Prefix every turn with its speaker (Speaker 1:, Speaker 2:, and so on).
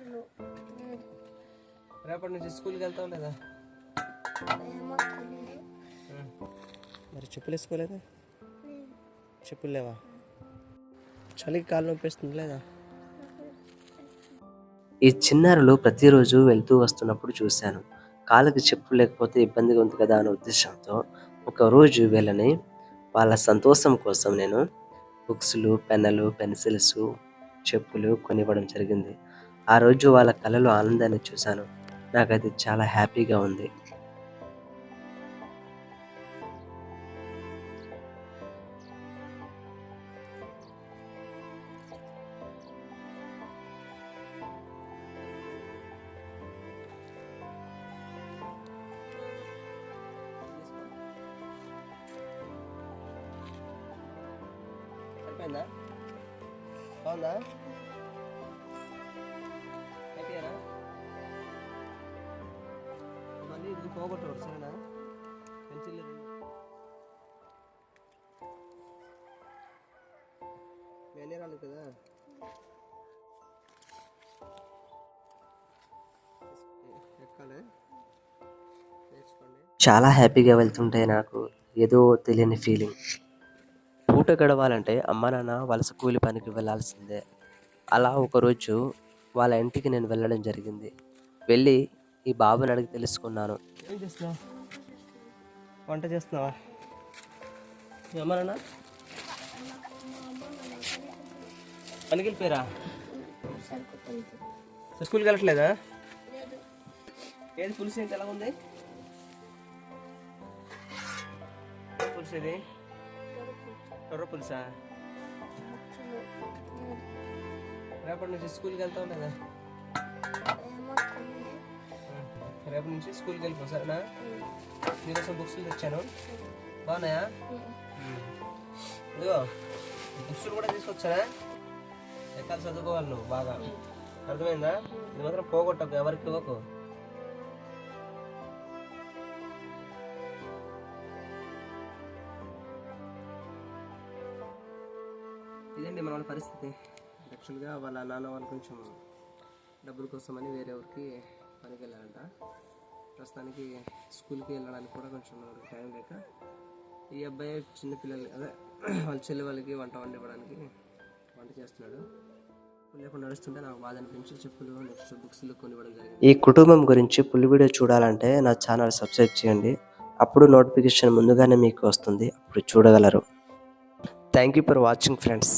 Speaker 1: ఖర్చులు
Speaker 2: రేపటి నుంచి స్కూల్కి వెళ్తావు లేదా? మరి చెప్పులు వేసుకోలేదా? చెప్పులు లేవా? చలికి కాలు నొప్పిస్తుంది లేదా? ఈ చిన్నారులు ప్రతిరోజు వెళ్తూ వస్తున్నప్పుడు చూశాను. కాళ్ళకి చెప్పులు లేకపోతే ఇబ్బందిగా ఉంది కదా అనే ఉద్దేశంతో ఒక రోజు వీళ్ళని వాళ్ళ సంతోషం కోసం నేను బుక్స్లు పెన్నులు పెన్సిల్స్ చెప్పులు కొనివ్వడం జరిగింది. ఆ రోజు వాళ్ళ కళలో ఆనందాన్ని చూశాను. నాకు అది చాలా హ్యాపీగా ఉంది. సరిపోయిందా బాగుందా? మళ్ళీ ఇది సరేనా పెన్సిల్ రెండు కదా. చాలా హ్యాపీగా వెళ్తుంటే నాకు. ఏదో తెలియని ఫీలింగ్ పూట గడవాలంటే అమ్మ నాన్న వలస కూలి పనికి వెళ్ళాల్సిందే అలా ఒకరోజు వాళ్ళ ఇంటికి నేను వెళ్ళడం జరిగింది. వెళ్ళి ఈ బాబుని అడిగి తెలుసుకున్నాను. ఏం చేస్తున్నావు? వంట చేస్తున్నావా? ఏమన్నా? పనికి వెళ్ళిపోయారా స్కూల్కి వెళ్ళట్లేదా? ఏది పులుసు ఏంటి ఎలా ఉంది పులుసు ఇది కర్ర పులుసా? రేపటి నుంచి స్కూల్కి వెళ్తావు లేదా? రేపటి నుంచి స్కూల్కి వెళ్ళిపో సరేనా? మీకోసం బుక్స్ తెచ్చాను. బాగున్నాయా? ఇదిగో బుక్స్ కూడా తీసుకొచ్చానా? ఎక్కాలి చదువుకోవాలి నువ్వు బాగా. అర్థమైందా? ఇది మాత్రం పోగొట్టకు ఎవరికి ఇవ్వకు. ఇదండి మన వాళ్ళ పరిస్థితి? యాక్చువల్గా వాళ్ళ నాన్న వాళ్ళు కొంచెం డబ్బుల కోసమని వేరే ఊరికి పనికి వెళ్ళారంట ప్రస్తుతానికి స్కూల్కి వెళ్ళడానికి కూడా కొంచెం మనకు టైం లేక ఈ అబ్బాయి చిన్న పిల్లలు అదే వాళ్ళ చెల్లి వాళ్ళకి వంట వండి ఇవ్వడానికి వంట చేస్తున్నాడు. లేకుండా నడుస్తుంటే నాకు బాధ అనిపించి చెప్పులు నెక్స్ట్ బుక్స్లు కొనివ్వడం జరిగింది. ఈ కుటుంబం గురించి ఫుల్ వీడియో చూడాలంటే నా ఛానల్ సబ్స్క్రైబ్ చేయండి. అప్పుడు నోటిఫికేషన్ ముందుగానే మీకు వస్తుంది. అప్పుడు చూడగలరు. Thank you for watching friends